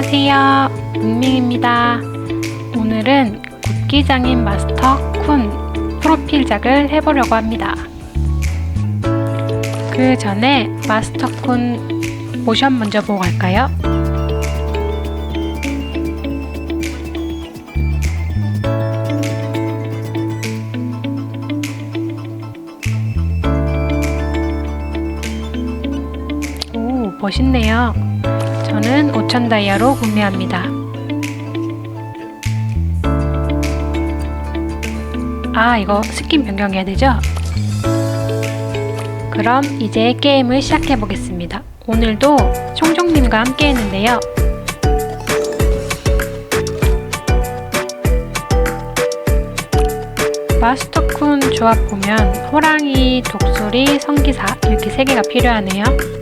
안녕하세요. 문밍입니다. 오늘은 국기장인 마스터 쿤 프로필작을 해보려고 합니다. 그 전에 마스터 쿤 모션 먼저 보고 갈까요? 오, 멋있네요. 저는 5천 다이아로 구매합니다. 아, 이거 스킨 변경해야 되죠? 그럼 이제 게임을 시작해 보겠습니다. 오늘도 총종님과 함께 했는데요. 마스터쿤 조합 보면 호랑이, 독수리, 성기사 이렇게 세 개가 필요하네요.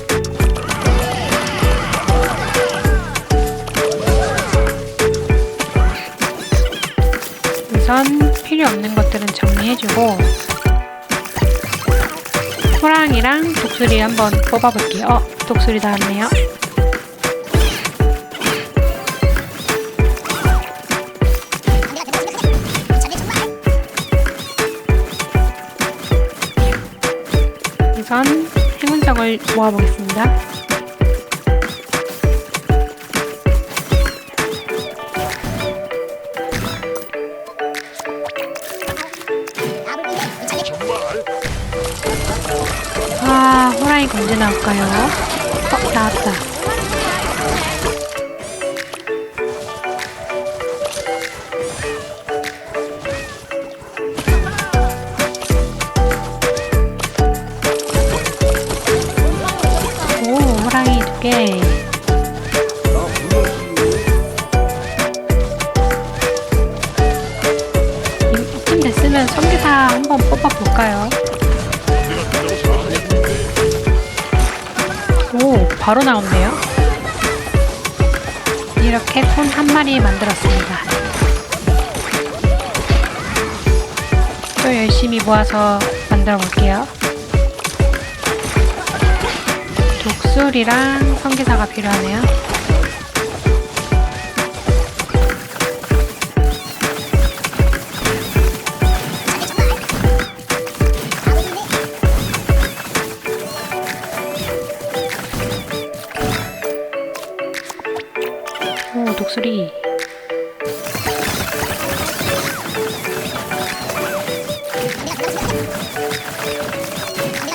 우선 필요 없는 것들은 정리해주고 호랑이랑 독수리 한번 뽑아볼게요. 어, 독수리 나왔네요. 우선 행운성을 모아보겠습니다. 아, 호랑이가 언제 나올까요? 어, 나왔다. 오, 호랑이 두 개. 바로 나왔네요. 이렇게 콘 한 마리 만들었습니다. 또 열심히 모아서 만들어 볼게요. 독수리랑 성기사가 필요하네요.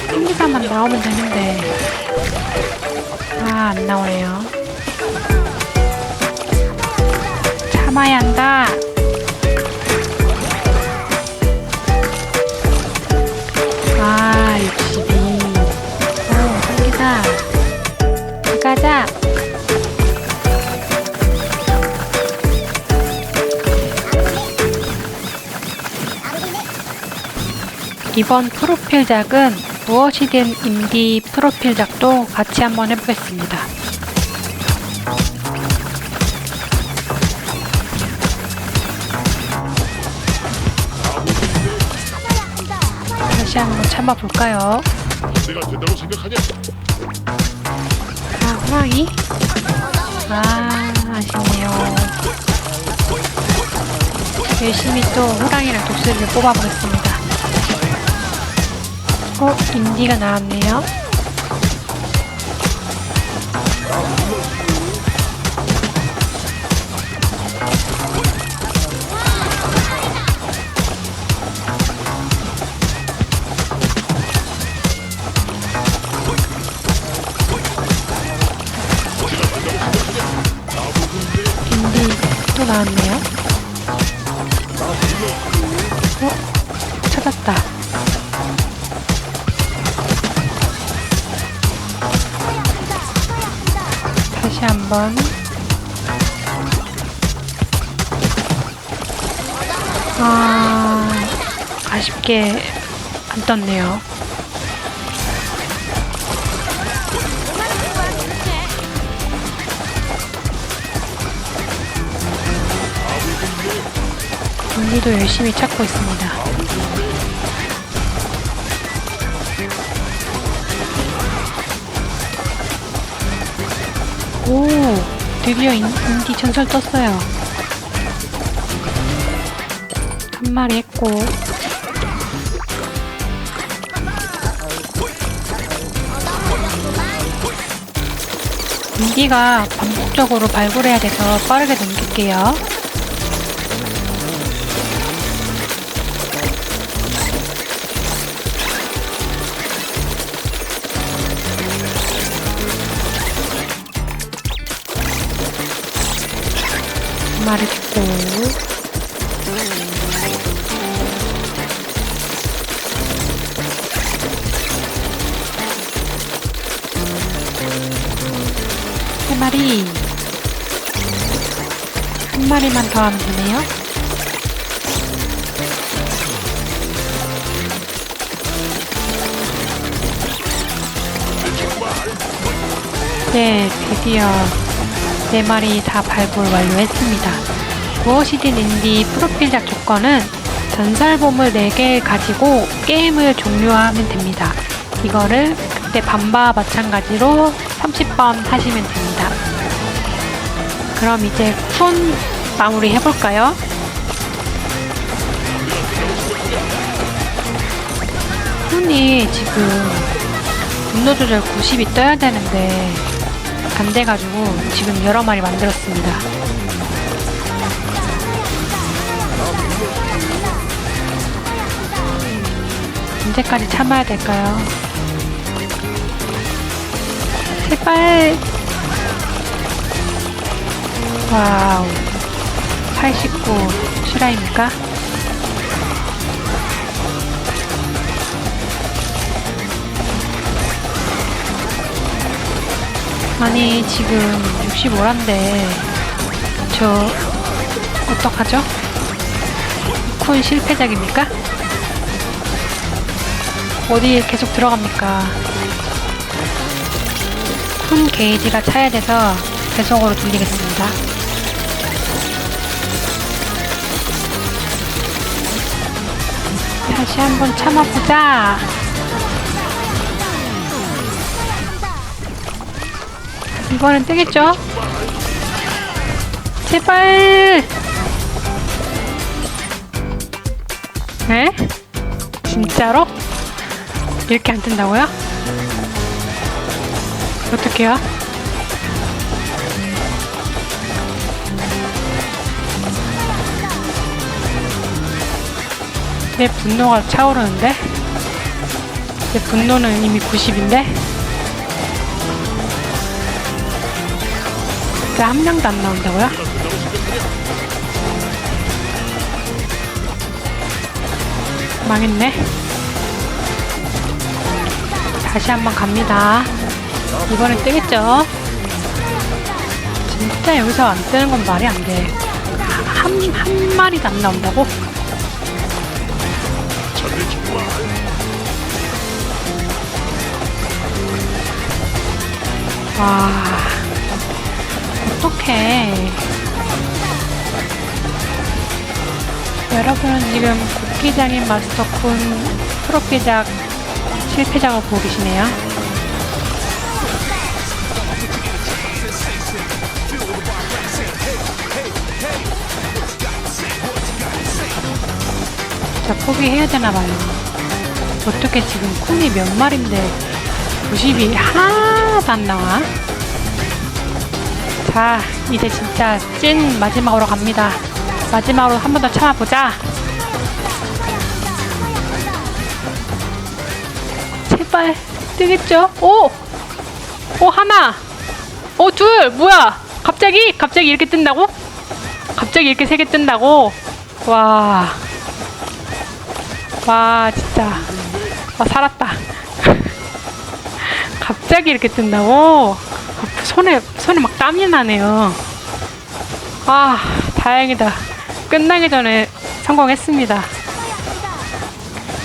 성기사만 나오면 되는데. 아, 안 나오네요. 참아야 한다. 아, 62. 오, 성기사. 이번 프로필작은 무엇이든 인디 프로필작도 같이 한번 해보겠습니다. 다시 한번 참아볼까요? 내가 된다고 생각하냐? 아, 호랑이? 아, 아쉽네요. 열심히 또 호랑이랑 독수리를 뽑아보겠습니다. 어, 인디가 나왔네요. 인디 또 나왔네요. 다시 한번 아 아쉽게 안 떴네요. 언니도 열심히 찾고 있습니다. 오, 드디어 인, 인디 전설 떴어요. 한 마리 했고. 인디가 반복적으로 발굴해야 돼서 빠르게 넘길게요. 죽고. 세 마리. 한 마리만 더 하면 되네요. 네, 드디어 네 마리 다 발굴 완료했습니다. 구어시딘 인디 프로필작 조건은 전설보물 4개 가지고 게임을 종료하면 됩니다. 이거를 그때 반바와 마찬가지로 30번 하시면 됩니다. 그럼 이제 쿤 마무리 해볼까요? 쿤이 지금 분노 조절 90이 떠야 되는데 안 돼가지고 지금 여러 마리 만들었습니다. 언제까지 참아야 될까요? 제발! 와우. 89 실화입니까? 아니, 지금 65란데, 저, 어떡하죠? 쿤 실패작입니까? 어디 계속 들어갑니까? 쿤 게이지가 차야 돼서 배속으로 돌리겠습니다. 다시 한번 참아보자. 이번엔 뜨겠죠? 제발! 에? 진짜로? 이렇게 안 뜬다고요? 어떡해요? 내 분노가 차오르는데? 내 분노는 이미 90인데? 진짜 한 명도 안 나온다고요? 망했네. 다시 한번 갑니다. 이번엔 뜨겠죠? 진짜 여기서 안 뜨는 건 말이 안 돼. 한, 한 마리도 안 나온다고? 와, 어떡해. 여러분은 지금 국기장인 마스터쿤 프로필작 실패작을 보고 계시네요. 자, 포기해야 되나봐요. 어떻게 지금 쿤이 몇 마리인데 90이 하나도 안 나와? 자, 이제 진짜 찐 마지막으로 갑니다. 마지막으로 한 번 더 참아보자. 제발 뜨겠죠? 오! 오 하나! 오 둘! 뭐야? 갑자기? 갑자기 이렇게 뜬다고? 갑자기 이렇게 세 개 뜬다고? 와. 와 진짜. 와 살았다. 갑자기 이렇게 뜬다고? 손에 손에 막 땀이 나네요. 아 다행이다. 끝나기 전에 성공했습니다.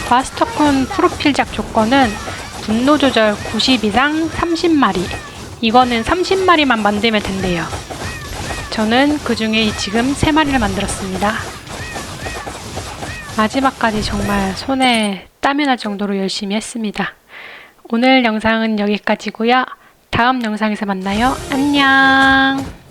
마스터콘 프로필작 조건은 분노 조절 90 이상 30마리. 이거는 30마리만 만들면 된대요. 저는 그 중에 지금 3마리를 만들었습니다. 마지막까지 정말 손에 땀이 날 정도로 열심히 했습니다. 오늘 영상은 여기까지고요. 다음 영상에서 만나요. 안녕.